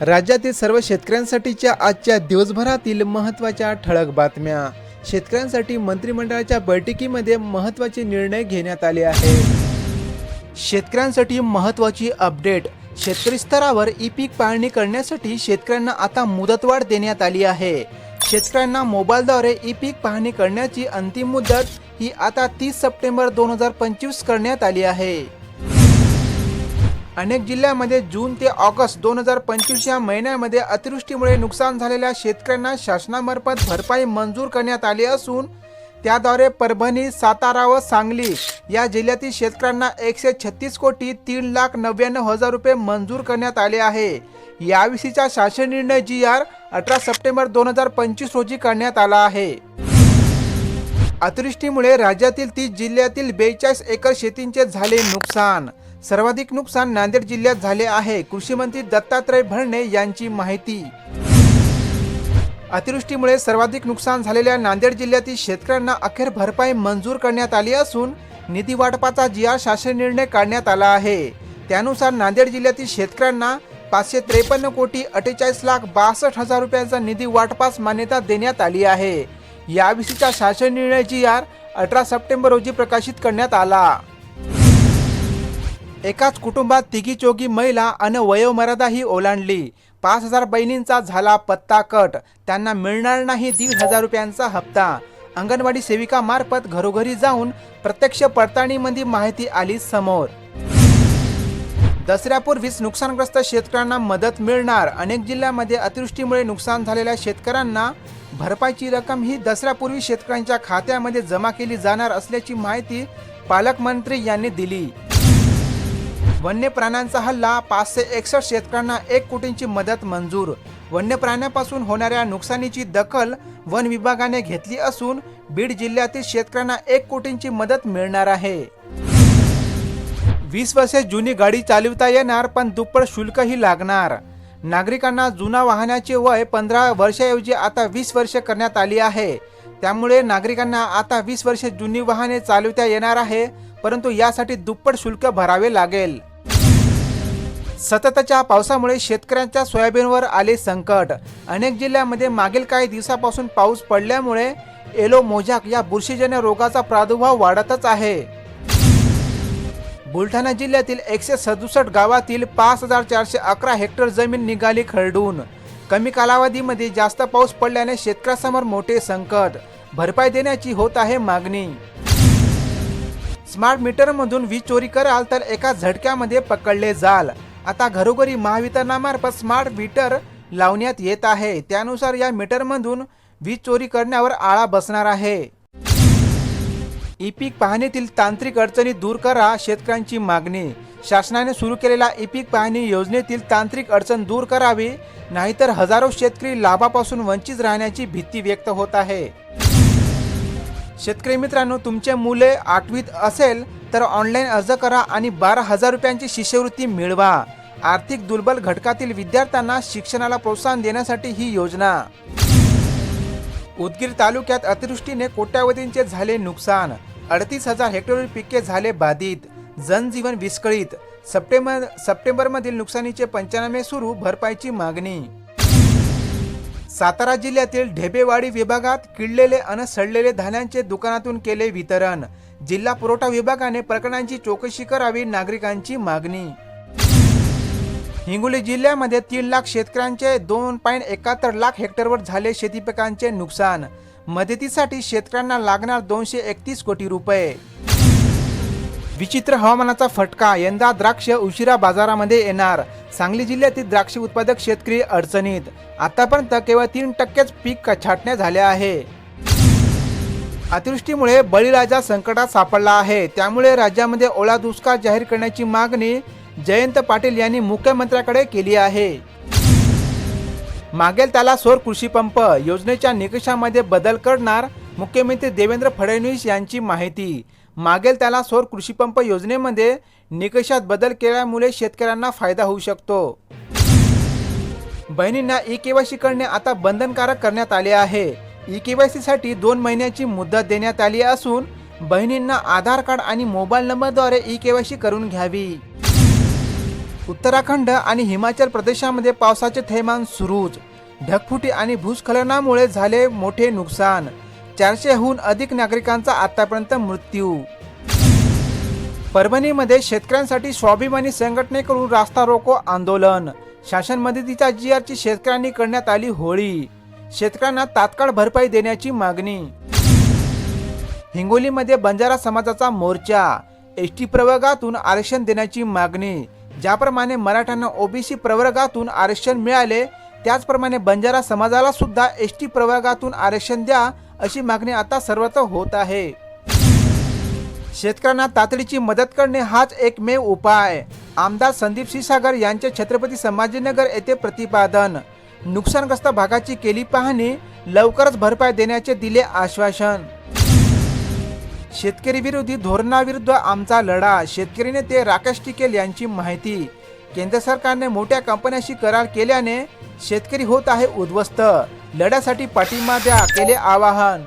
राज्यातील सर्व शेतकऱ्यांसाठीच्या आजच्या दिवसभरातील महत्त्वाच्या ठळक बातम्या. शेतकऱ्यांसाठी मंत्रिमंडळाच्या बैठकीमध्ये महत्त्वाचे निर्णय घेण्यात आले आहे शेतकऱ्यांसाठी महत्त्वाची अपडेट. शेतकरी स्तरावर ई पीक पाहणी करण्यासाठी शेतकऱ्यांना आता मुदतवाढ देण्यात आली आहे. शेतकऱ्यांना मोबाईलद्वारे ई पीक पाहणी करण्याची अंतिम मुदत ही आता तीस सप्टेंबर दोन हजार पंचवीस करण्यात आली आहे. अनेक जिल्ह्यामध्ये जून ते ऑगस्ट दोन हजार पंचवीस या महिन्यामध्ये अतिवृष्टीमुळे नुकसान झालेल्या शेतकऱ्यांना शासनामार्फत भरपाई मंजूर करण्यात आली असून त्याद्वारे परभणी सातारा व सांगली या जिल्ह्यातील शेतकऱ्यांना एकशे छत्तीस कोटी तीन लाख नव्याण्णव हजार रुपये मंजूर करण्यात आले आहे. याविषयीचा शासन निर्णय जी आर अठरा सप्टेंबर दोन हजार पंचवीस रोजी करण्यात आला आहे. अतिवृष्टीमुळे राज्यातील तीस जिल्ह्यातील बेचाळीस एकर शेतींचे झाले नुकसान. सर्वाधिक नुकसान नांदेड जिल्ह्यात झाले आहे. कृषी मंत्री दत्तात्रय भरणे यांची माहिती. अतिवृष्टीमुळे सर्वाधिक नुकसान झालेल्या नांदेड जिल्ह्यातील शेतकऱ्यांना अखेर भरपाई मंजूर करण्यात आली असून निधी वाटपाचा जी आर शासन निर्णय काढण्यात आला आहे. त्यानुसार नांदेड जिल्ह्यातील शेतकऱ्यांना पाचशे त्रेपन्न कोटी अठ्ठेचाळीस लाख बासष्ट हजार रुपयांचा निधी वाटपास मान्यता देण्यात आली आहे. याविषयीचा शासन निर्णय जी आर अठरा सप्टेंबर रोजी प्रकाशित करण्यात आला. एकाच कुटुंबात तिघी चोगी महिला अन वयोमर्यादाही ओलांडली. पाच हजार बहिणींचा झाला पत्ता कट. त्यांना मिळणार नाही दीड हजार रुपयांचा हप्ता. अंगणवाडी सेविका मार्फत घरोघरी जाऊन प्रत्यक्ष पडताळणीमध्ये माहिती आली समोर. दसऱ्यापूर्वीच नुकसानग्रस्त शेतकऱ्यांना मदत मिळणार. अनेक जिल्ह्यामध्ये अतिवृष्टीमुळे नुकसान झालेल्या शेतकऱ्यांना भरपाईची रक्कम ही दसऱ्यापूर्वी शेतकऱ्यांच्या खात्यामध्ये जमा केली जाणार असल्याची माहिती पालकमंत्री यांनी दिली. वन्य प्राण्यांचा हल्ला पाचशे एकसष्ट शेतकऱ्यांना एक कोटींची मदत मंजूर. वन्य प्राण्यापासून होणाऱ्या नुकसानीची दखल वन विभागाने घेतली असून बीड जिल्ह्यातील शेतकऱ्यांना एक कोटींची मदत मिळणार आहे. वीस वर्षे जुनी गाडी चालविता येणार पण दुप्पट शुल्कही लागणार. नागरिकांना जुना वाहनाचे वय पंधरा वर्षाऐवजी आता वीस वर्षे करण्यात आली आहे. त्यामुळे नागरिकांना आता वीस वर्षे जुनी वाहने चालवता येणार आहे. परंतु यासाठी दुप्पट शुल्क भरावे लागेल. सततच्या पावसामुळे शेतकऱ्यांच्या सोयाबीनवर आले संकट. अनेक जिल्ह्यामध्ये मागील काही दिवसापासून पाऊस पडल्यामुळे एलो मोजाक या बुरशीजन्य रोगाचा प्रादुर्भाव वाढतच आहे. बुलढाणा जिल्ह्यातील एकशे सदुसष्ट गावातील पाच हजार चारशे अकरा हेक्टर जमीन निघाली खरडून. कमी कालावधीमध्ये जास्त पाऊस पडल्याने शेतकऱ्यासमोर मोठे संकट. भरपाई देण्याची होत आहे मागणी. स्मार्ट मीटरमधून वीज चोरी कराल तर एका झटक्यामध्ये पकडले जाल. आता घरोघरी महावितरणामार्फत स्मार्ट मीटर लावण्यात येत आहे. त्यानुसार या मीटरमधून वीज चोरी करण्यावर आळा बसणार आहे. ई पीक पाहणीतील तांत्रिक अडचणी दूर करा शेतकऱ्यांची मागणी. शासनाने सुरू केलेल्या ई पीक पाहणी योजनेतील तांत्रिक अडचण दूर करावी नाहीतर हजारो शेतकरी लाभापासून वंचित राहण्याची भीती व्यक्त होत आहे. शेतकरी मित्रांनो तुमचे मुले आठवीत असेल तर ऑनलाईन अर्ज करा आणि बारा हजार रुपयांची शिष्यवृत्ती मिळवा. आर्थिक दुर्बल घटकातील विद्यार्थ्यांना शिक्षणाला प्रोत्साहन देण्यासाठी ही योजना. उदगीर तालुक्यात अतिवृष्टीने कोट्यावधींचे झाले नुकसान. अडतीस हजार हेक्टरवरील पिके झाले बाधित. जनजीवन विस्कळीत. सप्टेंबर सप्टेंबरमधील नुकसानीचे पंचनामे सुरू भरपाईची मागणी. सातारा जिल्ह्यातील ढेबेवाडी विभागात किडलेले अन सडलेले धान्यांचे दुकानातून केले वितरण. जिल्हा पुरवठा विभागाने प्रकरणांची चौकशी करावी नागरिकांची मागणी. हिंगोली जिल्ह्यामध्ये तीन लाख शेतकऱ्यांचे दोन पॉईंट एकाहत्तर लाख हेक्टरवर झाले शेतीपिकांचे नुकसान. मदतीसाठी शेतकऱ्यांना लागणार दोनशे एकतीस कोटी रुपये. विचित्र हवामानाचा फटका यंदा द्राक्ष उशिरा बाजारामध्ये येणार. सांगली जिल्ह्यातील द्राक्ष उत्पादक शेतकरी अडचणीत. आतापर्यंत केवळ तीन टक्केच पीक छाटण्या झाल्या आहे. अतिवृष्टीमुळे बळीराजा संकटात सापडला आहे. त्यामुळे राज्यामध्ये ओला दुष्काळ जाहीर करण्याची मागणी जयंत पाटील यांनी मुख्यमंत्र्याकडे केली आहे. मागेल त्याला सौर कृषी पंप. योजनेच्या निकषामध्ये बदल करणार मुख्यमंत्री देवेंद्र फडणवीस यांची माहिती. मागेल त्याला सौर कृषीपंप योजनेमध्ये निकषात बदल केल्यामुळे शेतकऱ्यांना फायदा होऊ शकतो. बहिणींना ई केवायसी करणे आता बंधनकारक करण्यात आले आहे. ई केवायसी साठी दोन महिन्याची मुदत देण्यात आली असून बहिणींना आधार कार्ड आणि मोबाईल नंबरद्वारे ई केवायसी करून घ्यावी. उत्तराखंड आणि हिमाचल प्रदेशामध्ये पावसाचे थैमान सुरूच. ढगफुटी आणि भूस्खलनामुळे झाले मोठे नुकसान. चारशेहून अधिक नागरिकांचा आतापर्यंत मृत्यू. परभणीमध्ये शेतकऱ्यांसाठी स्वाभिमानी संघटनेकडून रास्ता रोको आंदोलन. शासन मदतीच्या जी आरची शेतकऱ्यांनी करण्यात आली होळी. शेतकऱ्यांना तात्काळ भरपाई देण्याची मागणी. हिंगोलीमध्ये बंजारा समाजाचा मोर्चा. एस टी प्रवर्गातून आरक्षण देण्याची मागणी. ज्याप्रमाणे मराठ्यांना ओबीसी प्रवर्गातून आरक्षण मिळाले त्याचप्रमाणे बंजारा समाजाला सुद्धा एस टी प्रवर्गातून आरक्षण द्या अशी मागणी आता सर्वत्र होत आहे. शेतकऱ्यांना तातडीची मदत करणे हाच एकमेव उपाय. आमदार संदीप क्षीरसागर यांचे छत्रपती संभाजीनगर येथे प्रतिपादन. नुकसानग्रस्त भागाची केली पाहणी लवकरच भरपाई देण्याचे दिले आश्वासन. शेतकरी विरोधी धोरणाविरुद्ध आमचा लढा शेतकरी नेते राकेश टिकेल यांची माहिती. केंद्र सरकारने मोठ्या कंपन्याशी करार केल्याने शेतकरी होत आहे उद्ध्वस्त. लढ्यासाठी पाठिंबा द्या केले आवाहन.